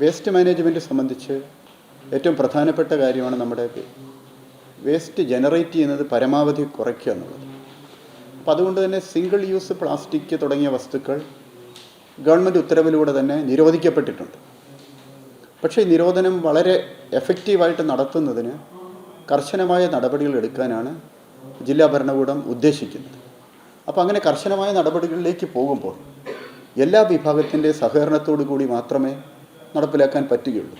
Waste management സംബന്ധിച്ച് ഏറ്റവും പ്രധാനപ്പെട്ട കാര്യമാണ് നമ്മുടെ വേസ്റ്റ് ജനറേറ്റ് ചെയ്യുന്നത് പരമാവധി കുറയ്ക്കുക എന്നുള്ളത്. അപ്പോൾ അതുകൊണ്ട് തന്നെ സിംഗിൾ യൂസ് പ്ലാസ്റ്റിക് തുടങ്ങിയ വസ്തുക്കൾ ഗവൺമെന്റ് ഉത്തരവിലൂടെ തന്നെ നിരോധിക്കപ്പെട്ടിട്ടുണ്ട്. പക്ഷേ ഈ നിരോധനം വളരെ എഫക്റ്റീവായിട്ട് നടത്തുന്നതിന് കർശനമായ നടപടികൾ എടുക്കാനാണ് ജില്ലാ ഭരണകൂടം ഉദ്ദേശിക്കുന്നത്. അപ്പോൾ അങ്ങനെ കർശനമായ നടപടികളിലേക്ക് പോകുമ്പോൾ എല്ലാ വിഭാഗത്തിന്റെ സഹകരണത്തോടു കൂടി മാത്രമേ നടപ്പിലാക്കാൻ പറ്റുകയുള്ളൂ.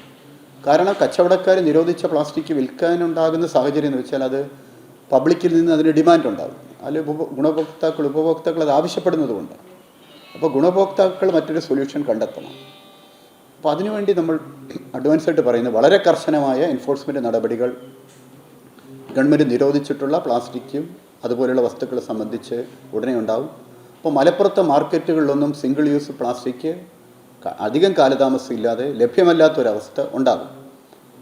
കാരണം കച്ചവടക്കാർ നിരോധിച്ച പ്ലാസ്റ്റിക് വിൽക്കാനുണ്ടാകുന്ന സാഹചര്യം എന്ന് വെച്ചാൽ അത് പബ്ലിക്കിൽ നിന്ന് അതിന് ഡിമാൻഡ് ഉണ്ടാകും അതിൽ ഗുണഭോക്താക്കൾ ഉപഭോക്താക്കൾ അത് ആവശ്യപ്പെടുന്നതുകൊണ്ട്. അപ്പോൾ ഗുണഭോക്താക്കൾ മറ്റൊരു സൊല്യൂഷൻ കണ്ടെത്തണം. അപ്പോൾ അതിനുവേണ്ടി നമ്മൾ അഡ്വാൻസ് ആയിട്ട് പറയുന്നത് വളരെ കർശനമായ എൻഫോഴ്സ്മെന്റ് നടപടികൾ ഗവൺമെന്റ് നിരോധിച്ചിട്ടുള്ള പ്ലാസ്റ്റിക്കും അതുപോലെയുള്ള വസ്തുക്കളെ സംബന്ധിച്ച് ഉടനെ ഉണ്ടാവും. അപ്പോൾ മലപ്പുറത്തെ മാർക്കറ്റുകളിലൊന്നും സിംഗിൾ യൂസ് പ്ലാസ്റ്റിക് അധികം കാലതാമസം ഇല്ലാതെ ലഭ്യമല്ലാത്തൊരവസ്ഥ ഉണ്ടാകും.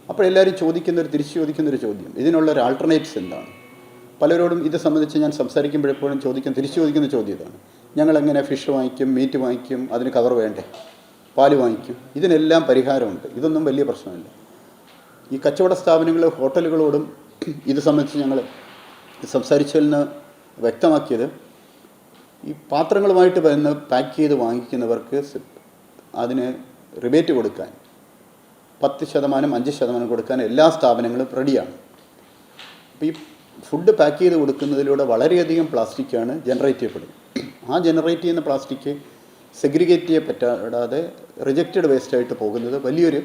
അപ്പോൾ എല്ലാവരും ചോദിക്കുന്നൊരു തിരിച്ചു ചോദിക്കുന്നൊരു ചോദ്യം. ഇതിനുള്ള ഒരു ആൾട്ടർനേറ്റ്സ് എന്താണ്? പലരോടും ഇത് സംബന്ധിച്ച് ഞാൻ സംസാരിക്കുമ്പോഴെപ്പോഴും ചോദിക്കും തിരിച്ചു ചോദിക്കുന്ന ചോദ്യം ഇതാണ്. ഞങ്ങൾ എങ്ങനെ ഫിഷ് വാങ്ങിക്കും മീറ്റ് വാങ്ങിക്കും അതിന് കവർ വേണ്ടേ? പാൽ വാങ്ങിക്കും. ഇതിനെല്ലാം പരിഹാരമുണ്ട്. ഇതൊന്നും വലിയ പ്രശ്നമില്ല. ഈ കച്ചവട സ്ഥാപനങ്ങൾ ഹോട്ടലുകളോടും ഇത് സംബന്ധിച്ച് ഞങ്ങൾ സംസാരിച്ചതിൽ നിന്ന് വ്യക്തമാക്കിയത് ഈ പാത്രങ്ങളുമായിട്ട് വരുന്ന പാക്ക് ചെയ്ത് വാങ്ങിക്കുന്നവർക്ക് അതിന് റിബേറ്റ് കൊടുക്കാൻ പത്ത് ശതമാനം അഞ്ച് ശതമാനം കൊടുക്കാൻ എല്ലാ സ്ഥാപനങ്ങളും റെഡിയാണ്. അപ്പോൾ ഈ ഫുഡ് പാക്ക് ചെയ്ത് കൊടുക്കുന്നതിലൂടെ വളരെയധികം പ്ലാസ്റ്റിക്കാണ് ജനറേറ്റ് ചെയ്യപ്പെടുന്നത്. ആ ജനറേറ്റ് ചെയ്യുന്ന പ്ലാസ്റ്റിക് സെഗ്രിഗേറ്റ് ചെയ്യപ്പെടാതെ റിജക്റ്റഡ് വേസ്റ്റായിട്ട് പോകുന്നത് വലിയൊരു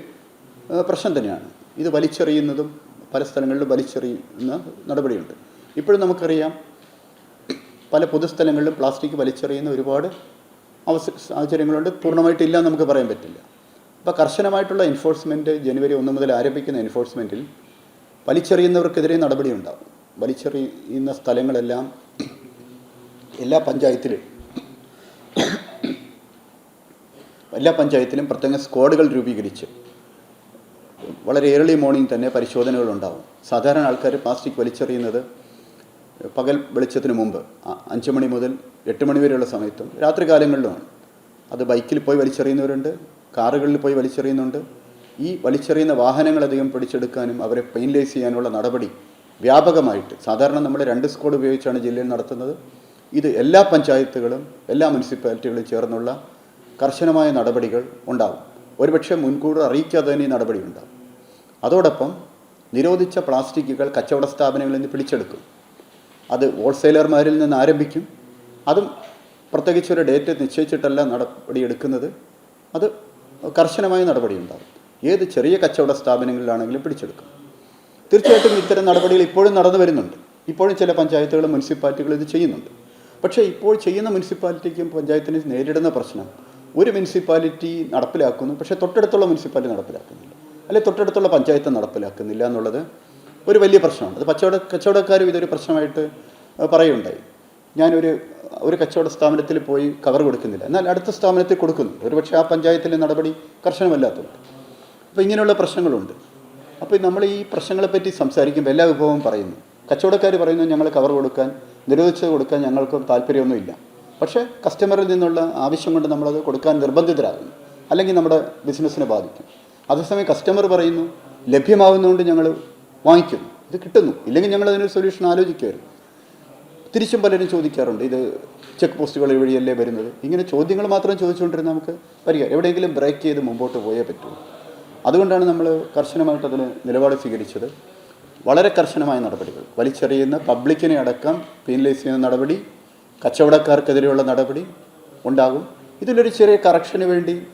പ്രശ്നം തന്നെയാണ്. ഇത് വലിച്ചെറിയുന്നതും പല സ്ഥലങ്ങളിലും വലിച്ചെറിയുന്ന നടപടിയുണ്ട്. ഇപ്പോഴും നമുക്കറിയാം പല പൊതുസ്ഥലങ്ങളിലും പ്ലാസ്റ്റിക് വലിച്ചെറിയുന്ന ഒരുപാട് അവസ സാഹചര്യങ്ങളുണ്ട്. പൂർണമായിട്ടില്ല എന്ന് നമുക്ക് പറയാൻ പറ്റില്ല. അപ്പോൾ കർശനമായിട്ടുള്ള എൻഫോഴ്സ്മെന്റ് ജനുവരി ഒന്ന് മുതൽ ആരംഭിക്കുന്ന എൻഫോഴ്സ്മെന്റിൽ വലിച്ചെറിയുന്നവർക്കെതിരെ നടപടി ഉണ്ടാകും വലിച്ചെറിയുന്ന സ്ഥലങ്ങളെല്ലാം എല്ലാ പഞ്ചായത്തിലും എല്ലാ പഞ്ചായത്തിലും പ്രത്യേക സ്ക്വാഡുകൾ രൂപീകരിച്ച് വളരെ ഏർലി മോർണിംഗ് തന്നെ പരിശോധനകൾ ഉണ്ടാവും സാധാരണ ആൾക്കാർ പ്ലാസ്റ്റിക് വലിച്ചെറിയുന്നത് പകൽ വെളിച്ചത്തിന് മുമ്പ് അഞ്ച് മണി മുതൽ എട്ട് മണി വരെയുള്ള സമയത്തും രാത്രി കാലങ്ങളിലുമാണ് അത് ബൈക്കിൽ പോയി വലിച്ചെറിയുന്നവരുണ്ട് കാറുകളിൽ പോയി വലിച്ചെറിയുന്നുണ്ട്. ഈ വലിച്ചെറിയുന്ന വാഹനങ്ങൾ അധികം പിടിച്ചെടുക്കാനും അവരെ പെയിൻലൈസ് ചെയ്യാനുള്ള നടപടി വ്യാപകമായിട്ട് സാധാരണ നമ്മൾ രണ്ട് സ്ക്വാഡ് ഉപയോഗിച്ചാണ് ജില്ലയിൽ നടത്തുന്നത്. ഇത് എല്ലാ പഞ്ചായത്തുകളും എല്ലാ മുനിസിപ്പാലിറ്റികളും ചേർന്നുള്ള കർശനമായ നടപടികൾ ഉണ്ടാകും ഒരുപക്ഷെ മുൻകൂർ അറിയിക്കാതെ തന്നെ ഈ നടപടി ഉണ്ടാകും അതോടൊപ്പം നിരോധിച്ച പ്ലാസ്റ്റിക്കുകൾ കച്ചവട സ്ഥാപനങ്ങളിൽ നിന്ന് പിടിച്ചെടുക്കും. അത് ഹോൾസെയിലർമാരിൽ നിന്ന് ആരംഭിക്കും. അതും പ്രത്യേകിച്ച് ഒരു ഡേറ്റ് നിശ്ചയിച്ചിട്ടല്ല നടപടിയെടുക്കുന്നത് അത് കർശനമായ നടപടി ഉണ്ടാകും ഏത് ചെറിയ കച്ചവട സ്ഥാപനങ്ങളിലാണെങ്കിലും പിടിച്ചെടുക്കും. തീർച്ചയായിട്ടും ഇത്തരം നടപടികൾ ഇപ്പോഴും നടന്നു വരുന്നുണ്ട്. ഇപ്പോഴും ചില പഞ്ചായത്തുകളും മുനിസിപ്പാലിറ്റികളും ഇത് ചെയ്യുന്നുണ്ട്. പക്ഷേ ഇപ്പോൾ ചെയ്യുന്ന മുനിസിപ്പാലിറ്റിക്കും പഞ്ചായത്തിനും നേരിടുന്ന പ്രശ്നം ഒരു മുനിസിപ്പാലിറ്റി നടപ്പിലാക്കുന്നു പക്ഷേ തൊട്ടടുത്തുള്ള മുനിസിപ്പാലിറ്റി നടപ്പിലാക്കുന്നില്ല. അല്ലെങ്കിൽ തൊട്ടടുത്തുള്ള പഞ്ചായത്ത് നടപ്പിലാക്കുന്നില്ല എന്നുള്ളത് ഒരു വലിയ പ്രശ്നമാണ്. അത് കച്ചവട കച്ചവടക്കാരും ഇതൊരു പ്രശ്നമായിട്ട് പറയുകയുണ്ടായി. ഞാനൊരു ഒരു കച്ചവട സ്ഥാപനത്തിൽ പോയി കവർ കൊടുക്കുന്നില്ല. എന്നാൽ അടുത്ത സ്ഥാപനത്തിൽ കൊടുക്കുന്നു. ഒരുപക്ഷെ ആ പഞ്ചായത്തിലെ നടപടി കർശനമല്ലാത്തതുണ്ട് അപ്പോൾ ഇങ്ങനെയുള്ള പ്രശ്നങ്ങളുണ്ട്. അപ്പോൾ നമ്മൾ ഈ പ്രശ്നങ്ങളെപ്പറ്റി സംസാരിക്കുമ്പോൾ എല്ലാ വിഭവവും പറയുന്നു. കച്ചവടക്കാർ പറയുന്നു ഞങ്ങൾ കവർ കൊടുക്കാൻ നിരോധിച്ചത് കൊടുക്കാൻ ഞങ്ങൾക്ക് താല്പര്യമൊന്നുമില്ല. പക്ഷേ കസ്റ്റമറിൽ നിന്നുള്ള ആവശ്യം കൊണ്ട് നമ്മളത് കൊടുക്കാൻ നിർബന്ധിതരാകുന്നു. അല്ലെങ്കിൽ നമ്മുടെ ബിസിനസ്സിനെ ബാധിക്കും. അതേസമയം കസ്റ്റമർ പറയുന്നു ലഭ്യമാകുന്നതുകൊണ്ട് ഞങ്ങൾ വാങ്ങിക്കുന്നു. ഇത് കിട്ടുന്നു. ഇല്ലെങ്കിൽ ഞങ്ങൾ അതിനൊരു സൊല്യൂഷൻ ആലോചിക്കുമായിരുന്നു. തിരിച്ചും പലരും ചോദിക്കാറുണ്ട് ഇത് ചെക്ക് പോസ്റ്റുകൾ വഴിയല്ലേ വരുന്നത്? ഇങ്ങനെ ചോദ്യങ്ങൾ മാത്രം ചോദിച്ചുകൊണ്ടിരുന്ന നമുക്ക് പരിഹാരം. എവിടെയെങ്കിലും ബ്രേക്ക് ചെയ്ത് മുമ്പോട്ട് പോയേ പറ്റൂ. അതുകൊണ്ടാണ് നമ്മൾ കർശനമായിട്ട് അതിന് നിലപാട് സ്വീകരിച്ചത്. വളരെ കർശനമായ നടപടികൾ. വലിച്ചെറിയുന്ന പബ്ലിക്കിനെ അടക്കം പീനലൈസ് ചെയ്യുന്ന നടപടി കച്ചവടക്കാർക്കെതിരെയുള്ള നടപടി ഉണ്ടാകും. ഇതിലൊരു ചെറിയ കറക്ഷന് വേണ്ടി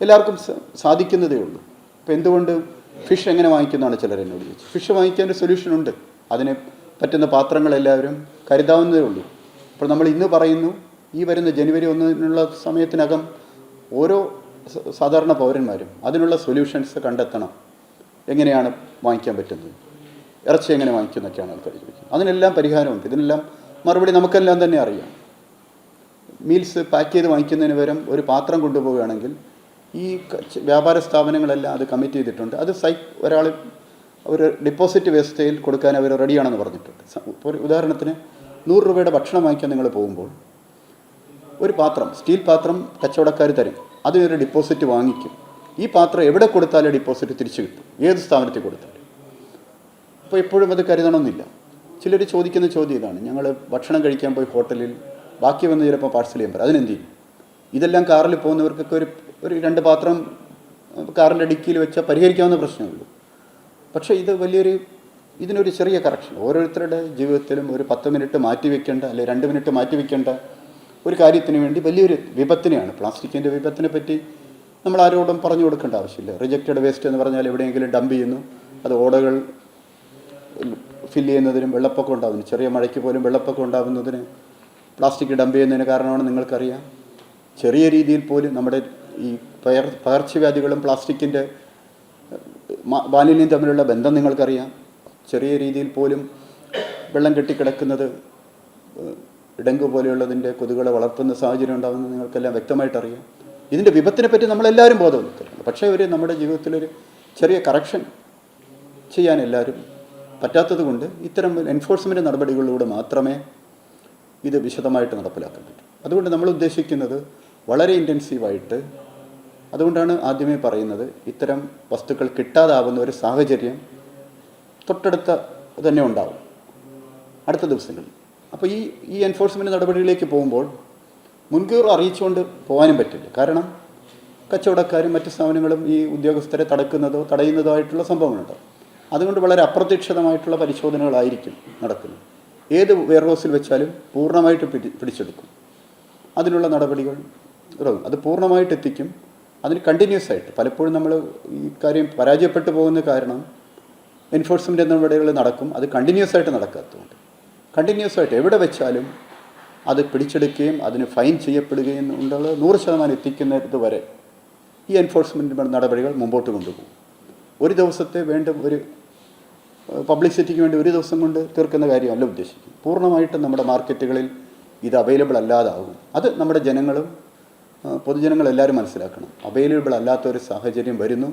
എല്ലാവർക്കും സാധിക്കുന്നതേ ഉള്ളൂ. ഇപ്പം എന്തുകൊണ്ട് ഫിഷ് എങ്ങനെ വാങ്ങിക്കുന്നതാണ് ചിലർ എന്നോട് ചോദിച്ചു. ഫിഷ് വാങ്ങിക്കാൻ ഒരു സൊല്യൂഷൻ ഉണ്ട്. അതിന് പറ്റുന്ന പാത്രങ്ങളെല്ലാവരും കരുതാവുന്നതേ ഉള്ളൂ. അപ്പോൾ നമ്മൾ ഇന്ന് പറയുന്നു ഈ വരുന്ന ജനുവരി ഒന്നിനുള്ള സമയത്തിനകം ഓരോ സാധാരണ പൗരന്മാരും അതിനുള്ള സൊല്യൂഷൻസ് കണ്ടെത്തണം. എങ്ങനെയാണ് വാങ്ങിക്കാൻ പറ്റുന്നത്? ഇറച്ചി എങ്ങനെ വാങ്ങിക്കുന്നൊക്കെയാണ് ആൾക്കാർ ചോദിക്കുന്നത്. അതിനെല്ലാം പരിഹാരമുണ്ട്. ഇതിനെല്ലാം മറുപടി നമുക്കെല്ലാം തന്നെ അറിയാം. മീൽസ് പാക്ക് ചെയ്ത് വാങ്ങിക്കുന്നതിന് പകരം ഒരു പാത്രം കൊണ്ടുപോവുകയാണെങ്കിൽ ഈ വ്യാപാര സ്ഥാപനങ്ങളെല്ലാം അത് കമ്മിറ്റ് ചെയ്തിട്ടുണ്ട്. അത് സൈ ഒരാൾ ഒരു ഡിപ്പോസിറ്റ് വ്യവസ്ഥയിൽ കൊടുക്കാൻ അവർ റെഡിയാണെന്ന് പറഞ്ഞിട്ടുണ്ട്. ഒരു ഉദാഹരണത്തിന് നൂറ് രൂപയുടെ ഭക്ഷണം വാങ്ങിക്കാൻ നിങ്ങൾ പോകുമ്പോൾ ഒരു പാത്രം സ്റ്റീൽ പാത്രം കച്ചവടക്കാർ തരും. അതിനൊരു ഡിപ്പോസിറ്റ് വാങ്ങിക്കും. ഈ പാത്രം എവിടെ കൊടുത്താലും ഡിപ്പോസിറ്റ് തിരിച്ചു കിട്ടും. ഏത് സ്ഥാപനത്തിൽ കൊടുത്താലും. അപ്പോൾ എപ്പോഴും അത് കരുതണമെന്നില്ല. ചിലർ ചോദിക്കുന്ന ചോദ്യം ഇതാണ്. ഞങ്ങൾ ഭക്ഷണം കഴിക്കാൻ പോയി ഹോട്ടലിൽ ബാക്കി വന്ന് ചിലപ്പോൾ പാഴ്സൽ ചെയ്യാൻ പറയും. അതിനെന്ത് ചെയ്യും? ഇതെല്ലാം കാറിൽ പോകുന്നവർക്കൊക്കെ ഒരു ഒരു രണ്ട് പാത്രം കാറിന്റെ ഡിക്കിയിൽ വെച്ചാൽ പരിഹരിക്കാവുന്ന പ്രശ്നമേ ഉള്ളൂ. പക്ഷേ ഇത് വലിയൊരു ഇതിനൊരു ചെറിയ കറക്ഷൻ ഓരോരുത്തരുടെ ജീവിതത്തിലും ഒരു പത്ത് മിനിറ്റ് മാറ്റി വെക്കേണ്ട അല്ലെങ്കിൽ രണ്ട് മിനിറ്റ് മാറ്റി വെക്കേണ്ട ഒരു കാര്യത്തിന് വേണ്ടി വലിയൊരു വിപത്തിനെയാണ്. പ്ലാസ്റ്റിക്കിന്റെ വിപത്തിനെ പറ്റി നമ്മൾ ആരോടും പറഞ്ഞു കൊടുക്കേണ്ട ആവശ്യമില്ല. റിജക്റ്റഡ് വേസ്റ്റ് എന്ന് പറഞ്ഞാൽ എവിടെയെങ്കിലും ഡംപ് ചെയ്യുന്നു. അത് ഓടകൾ ഫില്ല് ചെയ്യുന്നതിനും വെള്ളപ്പൊക്കം ഉണ്ടാകുന്നു ചെറിയ മഴയ്ക്ക് പോലും വെള്ളപ്പൊക്കം ഉണ്ടാകുന്നതിന് പ്ലാസ്റ്റിക് ഡംപ് ചെയ്യുന്നതിന് കാരണമാണ് നിങ്ങൾക്കറിയാം. ചെറിയ രീതിയിൽ പോലും നമ്മുടെ ഈ പകർ പകർച്ചവ്യാധികളും പ്ലാസ്റ്റിക്കിന്റെ മാലിന്യം തമ്മിലുള്ള ബന്ധം നിങ്ങൾക്കറിയാം. ചെറിയ രീതിയിൽ പോലും വെള്ളം കെട്ടിക്കിടക്കുന്നത് ഡെങ്കു പോലെയുള്ളതിന്റെ കൊതുകുകളെ വളർത്തുന്ന സാഹചര്യം ഉണ്ടാകുന്നത് നിങ്ങൾക്കെല്ലാം വ്യക്തമായിട്ടറിയാം. ഇതിന്റെ വിപത്തിനെ പറ്റി നമ്മളെല്ലാവരും ബോധവൽക്കരണം പക്ഷേ ഒരു നമ്മുടെ ജീവിതത്തിലൊരു ചെറിയ കറക്ഷൻ ചെയ്യാൻ എല്ലാവരും പറ്റാത്തത് കൊണ്ട് ഇത്തരം എൻഫോഴ്സ്മെന്റ് നടപടികളിലൂടെ മാത്രമേ ഇത് വിശദമായിട്ട് നടപ്പിലാക്കാൻ പറ്റൂ. അതുകൊണ്ട് നമ്മൾ ഉദ്ദേശിക്കുന്നത് വളരെ ഇന്റൻസീവായിട്ട് അതുകൊണ്ടാണ് ആദ്യമേ പറയുന്നത് ഇത്തരം വസ്തുക്കൾ കിട്ടാതാവുന്ന ഒരു സാഹചര്യം തൊട്ടടുത്ത തന്നെ ഉണ്ടാവും. അടുത്ത ദിവസങ്ങളിൽ. അപ്പോൾ ഈ ഈ എൻഫോഴ്സ്മെന്റ് നടപടികളിലേക്ക് പോകുമ്പോൾ മുൻകൂർ അറിയിച്ചുകൊണ്ട് പോകാനും പറ്റില്ല. കാരണം കച്ചവടക്കാരും മറ്റ് സ്ഥാപനങ്ങളും ഈ ഉദ്യോഗസ്ഥരെ തടക്കുന്നതോ തടയുന്നതോ ആയിട്ടുള്ള സംഭവങ്ങളുണ്ട് അതുകൊണ്ട് വളരെ അപ്രതീക്ഷിതമായിട്ടുള്ള പരിശോധനകളായിരിക്കും നടക്കുന്നത്. ഏത് വെയർഹൗസിൽ വെച്ചാലും പൂർണമായിട്ട് പിടി പിടിച്ചെടുക്കും. അതിനുള്ള നടപടികൾ തുടങ്ങും. അത് പൂർണമായിട്ട് എത്തിക്കും. അതിന് കണ്ടിന്യൂസ് ആയിട്ട്. പലപ്പോഴും നമ്മൾ ഈ കാര്യം പരാജയപ്പെട്ടു പോകുന്ന കാരണം എൻഫോഴ്സ്മെന്റ് നടപടികൾ നടക്കും. അത് കണ്ടിന്യൂസ് ആയിട്ട് നടക്കാത്തതുകൊണ്ട്. കണ്ടിന്യൂസ് ആയിട്ട് എവിടെ വെച്ചാലും അത് പിടിച്ചെടുക്കുകയും അതിന് ഫൈൻ ചെയ്യപ്പെടുകയും ഉള്ള നൂറ് ശതമാനം എത്തിക്കുന്നത് വരെ ഈ എൻഫോഴ്സ്മെന്റ് നടപടികൾ മുമ്പോട്ട് കൊണ്ടുപോകും. ഒരു ദിവസത്തെ വേണ്ട ഒരു പബ്ലിസിറ്റിക്ക് വേണ്ടി ഒരു ദിവസം കൊണ്ട് തീർക്കുന്ന കാര്യമല്ല ഉദ്ദേശിക്കും പൂർണമായിട്ടും നമ്മുടെ മാർക്കറ്റുകളിൽ ഇത് അവൈലബിൾ അല്ലാതാകും. അത് നമ്മുടെ ജനങ്ങളും ആ, പൊതുജനങ്ങളെല്ലാവരും മനസ്സിലാക്കണം. അവൈലബിൾ അല്ലാത്ത ഒരു സാഹചര്യം വരുന്നു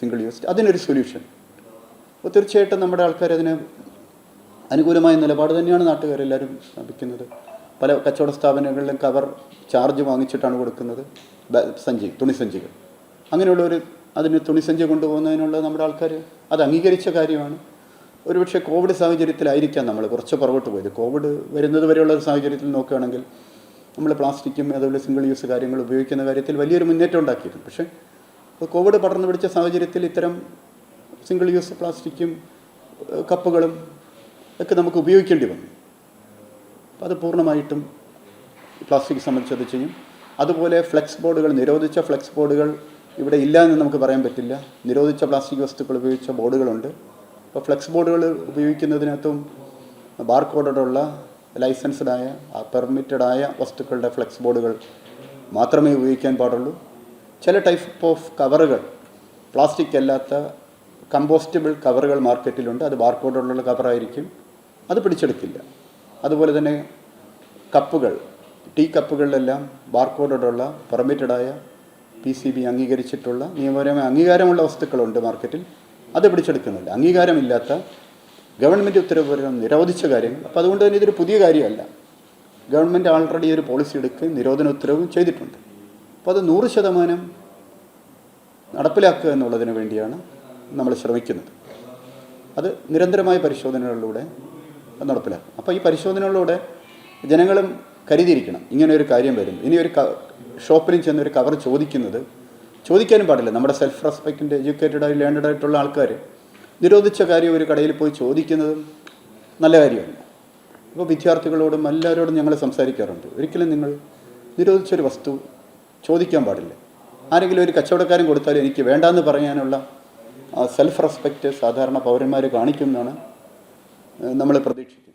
സിംഗിൾ യൂസ് അതിനൊരു സൊല്യൂഷൻ അപ്പോൾ തീർച്ചയായിട്ടും നമ്മുടെ ആൾക്കാർ അതിന് അനുകൂലമായ നിലപാട് തന്നെയാണ് നാട്ടുകാരെല്ലാവരും സ്ഥാപിക്കുന്നത്. പല കച്ചവട സ്ഥാപനങ്ങളിലും കവർ ചാർജ് വാങ്ങിച്ചിട്ടാണ് കൊടുക്കുന്നത്. സഞ്ചി തുണിസഞ്ചികൾ അങ്ങനെയുള്ള ഒരു അതിന് തുണിസഞ്ചി കൊണ്ടുപോകുന്നതിനുള്ള നമ്മുടെ ആൾക്കാർ അത് അംഗീകരിച്ച കാര്യമാണ്. ഒരുപക്ഷെ കോവിഡ് സാഹചര്യത്തിലായിരിക്കാം നമ്മൾ കുറച്ച് പുറകോട്ട് പോയത്. കോവിഡ് വരുന്നത് വരെയുള്ള സാഹചര്യത്തിൽ നോക്കുകയാണെങ്കിൽ നമ്മൾ പ്ലാസ്റ്റിക്കും അതുപോലെ സിംഗിൾ യൂസ് കാര്യങ്ങൾ ഉപയോഗിക്കുന്ന കാര്യത്തിൽ വലിയൊരു മുന്നേറ്റം ഉണ്ടാക്കിയിരുന്നു പക്ഷേ കോവിഡ് പടർന്നു പിടിച്ച സാഹചര്യത്തിൽ ഇത്തരം സിംഗിൾ യൂസ് പ്ലാസ്റ്റിക്കും കപ്പുകളും ഒക്കെ നമുക്ക് ഉപയോഗിക്കേണ്ടി വന്നു. അപ്പം അത് പൂർണമായിട്ടും പ്ലാസ്റ്റിക് സംബന്ധിച്ചത് ചെയ്യും അതുപോലെ ഫ്ലെക്സ് ബോർഡുകൾ നിരോധിച്ച ഫ്ലെക്സ് ബോർഡുകൾ ഇവിടെ ഇല്ല എന്ന് നമുക്ക് പറയാൻ പറ്റില്ല. നിരോധിച്ച പ്ലാസ്റ്റിക് വസ്തുക്കൾ ഉപയോഗിച്ച ബോർഡുകളുണ്ട്. അപ്പോൾ ഫ്ലെക്സ് ബോർഡുകൾ ഉപയോഗിക്കുന്നതിനകത്തും ബാർകോഡുള്ള ലൈസൻസ്ഡായ പെർമിറ്റഡ് ആയ വസ്തുക്കളുടെ ഫ്ലെക്സ് ബോർഡുകൾ മാത്രമേ ഉപയോഗിക്കാൻ പാടുള്ളൂ. ചില ടൈപ്പ് ഓഫ് കവറുകൾ പ്ലാസ്റ്റിക് അല്ലാത്ത കമ്പോസ്റ്റബിൾ കവറുകൾ മാർക്കറ്റിലുണ്ട്. അത് ബാർക്കോഡുള്ള കവറായിരിക്കും. അത് പിടിച്ചെടുക്കില്ല. അതുപോലെ തന്നെ കപ്പുകൾ ടീ കപ്പുകളിലെല്ലാം ബാർകോഡുള്ള പെർമിറ്റഡായ പി സി ബി അംഗീകരിച്ചിട്ടുള്ള നിയമപരമായ അംഗീകാരമുള്ള വസ്തുക്കളുണ്ട് മാർക്കറ്റിൽ. അത് പിടിച്ചെടുക്കുന്നില്ല. അംഗീകാരമില്ലാത്ത ഗവൺമെന്റ് ഉത്തരവ് നിരോധിച്ച കാര്യങ്ങൾ അപ്പോൾ അതുകൊണ്ട് തന്നെ ഇതൊരു പുതിയ കാര്യമല്ല. ഗവൺമെന്റ് ആൾറെഡി ഒരു പോളിസി എടുക്കുകയും നിരോധന ഉത്തരവും ചെയ്തിട്ടുണ്ട്. അപ്പോൾ അത് നൂറ് ശതമാനം നടപ്പിലാക്കുക എന്നുള്ളതിന് വേണ്ടിയാണ് നമ്മൾ ശ്രമിക്കുന്നത്. അത് നിരന്തരമായ പരിശോധനകളിലൂടെ നടപ്പിലാക്കും. അപ്പോൾ ഈ പരിശോധനകളിലൂടെ ജനങ്ങളും കരുതിയിരിക്കണം. ഇങ്ങനെ ഒരു കാര്യം വരും ഇനി ഒരു ഷോപ്പിലും ചെന്ന് ഒരു കവർ ചോദിക്കുന്നത് ചോദിക്കാനും പാടില്ല. നമ്മുടെ സെൽഫ് റെസ്പെക്റ്റിന്റെ എഡ്യൂക്കേറ്റഡ് ആയി ലേണഡ് ആയിട്ടുള്ള ആൾക്കാർ നിരോധിച്ച കാര്യം ഒരു കടയിൽ പോയി ചോദിക്കുന്നതും നല്ല കാര്യമല്ല. ഇപ്പോൾ വിദ്യാർത്ഥികളോടും എല്ലാവരോടും ഞങ്ങൾ സംസാരിക്കാറുണ്ട്. ഒരിക്കലും നിങ്ങൾ നിരോധിച്ചൊരു വസ്തു ചോദിക്കാൻ പാടില്ല. ആരെങ്കിലും ഒരു കച്ചവടക്കാരൻ കൊടുത്താൽ എനിക്ക് വേണ്ടാന്ന് പറയാനുള്ള സെൽഫ് റെസ്പെക്റ്റ് സാധാരണ പൗരന്മാർ കാണിക്കുമെന്നാണ് നമ്മൾ പ്രതീക്ഷിക്കുന്നത്.